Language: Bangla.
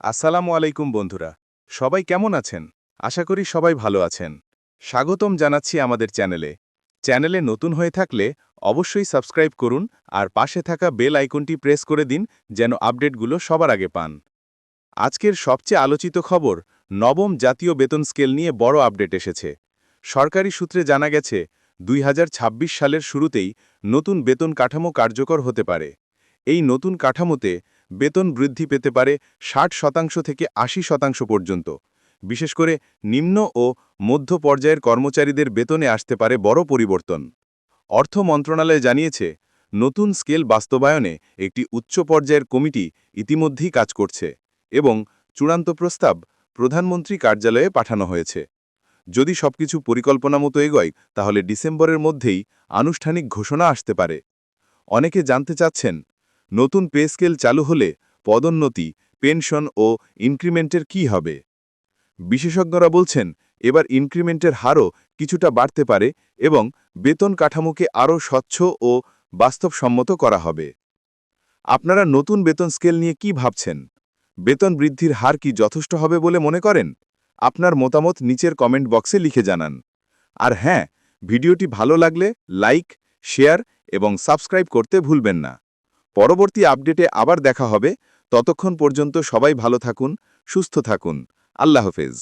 আসসালামু আলাইকুম বন্ধুরা। সবাই কেমন আছেন? আশা করি সবাই ভালো আছেন। স্বাগতম জানাচ্ছি আমাদের চ্যানেলে। চ্যানেলে নতুন হয়ে থাকলে অবশ্যই সাবস্ক্রাইব করুন আর পাশে থাকা বেল আইকনটি প্রেস করে দিন যেন আপডেটগুলো সবার আগে পান। আজকের সবচেয়ে আলোচিত খবর, নবম জাতীয় বেতন স্কেল নিয়ে বড় আপডেট এসেছে। সরকারি সূত্রে জানা গেছে, দুই হাজার ছাব্বিশ সালের শুরুতেই নতুন বেতন কাঠামো কার্যকর হতে পারে। এই নতুন কাঠামোতে বেতন বৃদ্ধি পেতে পারে ষাট শতাংশ থেকে আশি শতাংশ পর্যন্ত। বিশেষ করে নিম্ন ও মধ্য পর্যায়ের কর্মচারীদের বেতনে আসতে পারে বড় পরিবর্তন। অর্থ মন্ত্রণালয় জানিয়েছে, নতুন স্কেল বাস্তবায়নে একটি উচ্চ পর্যায়ের কমিটি ইতিমধ্যেই কাজ করছে এবং চূড়ান্ত প্রস্তাব প্রধানমন্ত্রী কার্যালয়ে পাঠানো হয়েছে। যদি সবকিছু পরিকল্পনা মতো এগোয়, তাহলে ডিসেম্বরের মধ্যেই আনুষ্ঠানিক ঘোষণা আসতে পারে। অনেকে জানতে চাচ্ছেন নতুন পে স্কেল চালু হলে পদোন্নতি, পেনশন ও ইনক্রিমেন্টের কি হবে? বিশেষজ্ঞরা বলছেন, এবার ইনক্রিমেন্টের হারও কিছুটা বাড়তে পারে এবং বেতন কাঠামোকে আরও স্বচ্ছ ও বাস্তবসম্মত করা হবে। আপনারা নতুন বেতন স্কেল নিয়ে কি ভাবছেন? বেতন বৃদ্ধির হার কি যথেষ্ট হবে বলে মনে করেন? আপনার মতামত নিচের কমেন্ট বক্সে লিখে জানান। আর হ্যাঁ ভিডিওটি ভালো লাগলে লাইক, শেয়ার এবং সাবস্ক্রাইব করতে ভুলবেন না। পরবর্তী আপডেটে আবার দেখা হবে। ততক্ষণ পর্যন্ত সবাই ভালো থাকুন সুস্থ থাকুন। আল্লাহ হাফেজ।